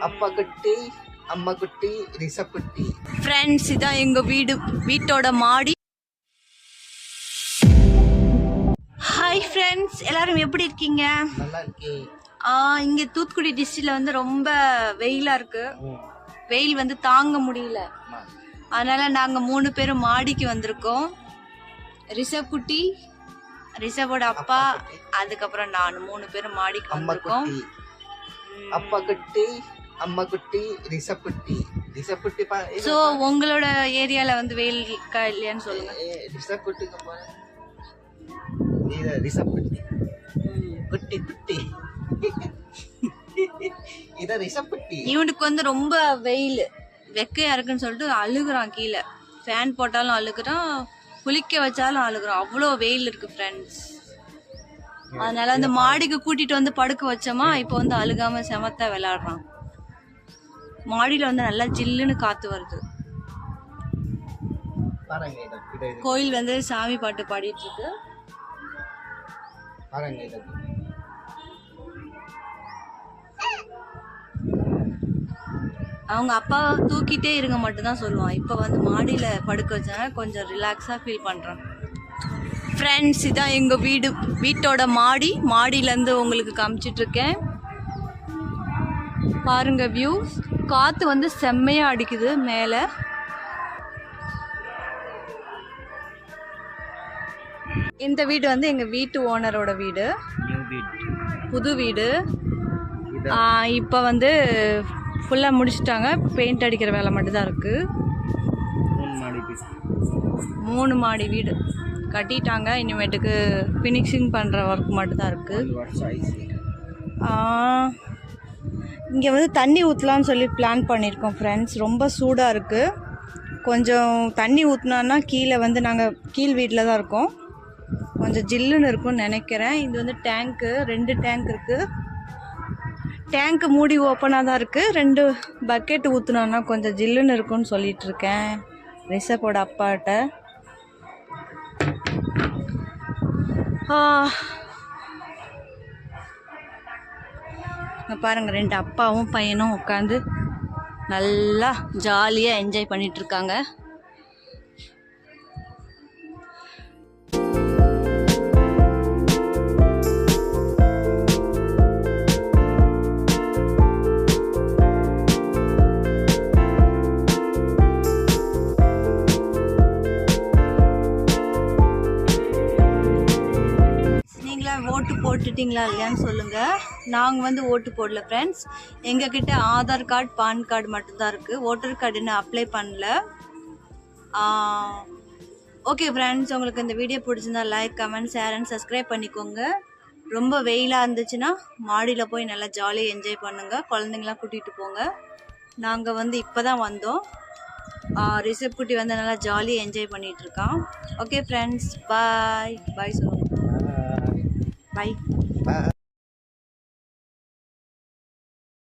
அப்பா குட்டி அம்மா குட்டி ரிஷப் குட்டி ஃப்ரெண்ட்ஸ் இதான் எங்க வீடு வீட்டோட மாடி. ஹாய் ஃப்ரெண்ட்ஸ் எல்லாரும் எப்படி இருக்கீங்க? நல்லா இருக்கே. ஆ, இங்க தூத்துக்குடி டிஸ்ட்ரிக்ட்ல வந்து ரொம்ப வெயிலா இருக்கு. வெயில் வந்து தாங்க முடியல. அதனால நாங்க மூணு பேரும் மாடிக்கு வந்திருக்கோம். ரிஷப் குட்டி ரிஷபோட அப்பா அதுக்கப்புறம் நான் மூணு பேரும் மாடிக்கு வந்திருக்கோம். அப்பா குட்டி அம்மா குட்டி பா இது ஸோ உங்களோட ஏரியால வந்து வெயில் இருக்கா இல்லையான்னு சொல்லுங்க போற இது ரிஷப் குட்டி குட்டி. குட்டி இத ரிஷப் குட்டி இவனுக்கு வந்து ரொம்ப வெயில். வெக்கையா இருக்குன்னு சொல்லிட்டு அழுகுறான் கீழே. ஃபேன் போட்டாலும் அழுகுறான் குளிக்க வச்சாலும் அழுகுறான். அவ்வளோ வெயில் இருக்கு ஃப்ரெண்ட்ஸ் அதனால அந்த மாடிக்கு கூட்டிட்டு வந்து படுக்க வச்சோமா இப்போ வந்து அழுகாம செமத்தா விளையாடுறான் மாடியில வந்து நல்லா ஜில்லுன்னு காத்து வருது. கோயில் வந்து சாமி பாட்டு பாடிட்டு இருக்கு. அவங்க அப்பாவை தூக்கிட்டே இருங்க மட்டும்தான் சொல்லுவான். இப்போ வந்து மாடியில் படுக்க வச்சாங்க கொஞ்சம் ரிலாக்ஸாக ஃபீல் பண்ணுறான் ஃப்ரெண்ட்ஸ் இதான் எங்கள் வீடு. வீட்டோட மாடி. மாடியிலேருந்து உங்களுக்கு காமிச்சிட்டு இருக்கேன். பாருங்க வியூ காற்று வந்து செம்மையாக அடிக்குது மேலே. இந்த வீடு வந்து எங்கள் வீட்டு ஓனரோட வீடு. புது வீடு. இப்போ வந்து ஃபுல்லாக முடிச்சிட்டாங்க. பெயிண்ட் அடிக்கிற வேலை மட்டும்தான் இருக்குது மூணு மாடி பீஸ் மூணு மாடி வீடு. கட்டிட்டாங்க. இனிமேட்டுக்கு ஃபினிஷிங் பண்ணுற ஒர்க் மட்டும்தான் இருக்குது இங்கே வந்து தண்ணி ஊற்றலான்னு சொல்லி பிளான் பண்ணியிருக்கோம் ஃப்ரெண்ட்ஸ் ரொம்ப சூடாக இருக்குது கொஞ்சம் தண்ணி ஊற்றினோன்னா கீழே வந்து நாங்கள் கீழ் வீட்டில் தான் இருக்கோம். கொஞ்சம் ஜில்லுன்னு இருக்கும்னு நினைக்கிறேன். இது வந்து டேங்க்கு ரெண்டு டேங்க் இருக்குது டேங்க்கு மூடி ஓப்பனாக தான் இருக்குது ரெண்டு பக்கெட் ஊற்றினோன்னா கொஞ்சம் ஜில்லுன்னு இருக்கும்னு சொல்லிகிட்ருக்கேன் இருக்கேன். ரிஷப்போட அப்பாட்ட. பாருங்கள் பாருங்க ரெண்டு அப்பாவும் பையனும் உட்காந்து நல்லா ஜாலியாக என்ஜாய் பண்ணிகிட்ருக்காங்க போட்டுட்டிங்களா இல்லையான்னு சொல்லுங்கள் நாங்கள் வந்து ஓட்டு போடல ஃப்ரெண்ட்ஸ் எங்ககிட்ட ஆதார் கார்டு பான் கார்டு மட்டும்தான் இருக்குது ஓட்டர் கார்டு இன்னும் அப்ளை பண்ணல. ஓகே ஃப்ரெண்ட்ஸ் உங்களுக்கு இந்த வீடியோ பிடிச்சிருந்தா like comment share and subscribe பண்ணிக்கோங்க. ரொம்ப வெயிலாக இருந்துச்சுன்னா மாடியில் போய் நல்லா ஜாலியாக என்ஜாய் பண்ணுங்கள் குழந்தைங்களாம் கூட்டிகிட்டு போங்க. நாங்கள் வந்து இப்போ தான் வந்தோம் ரிசப் குட்டி வந்து நல்லா ஜாலியாக என்ஜாய் பண்ணிகிட்ருக்கான் ஓகே ஃப்ரெண்ட்ஸ் பாய் பாய் சொல்லுங்கள் பாய் Bye.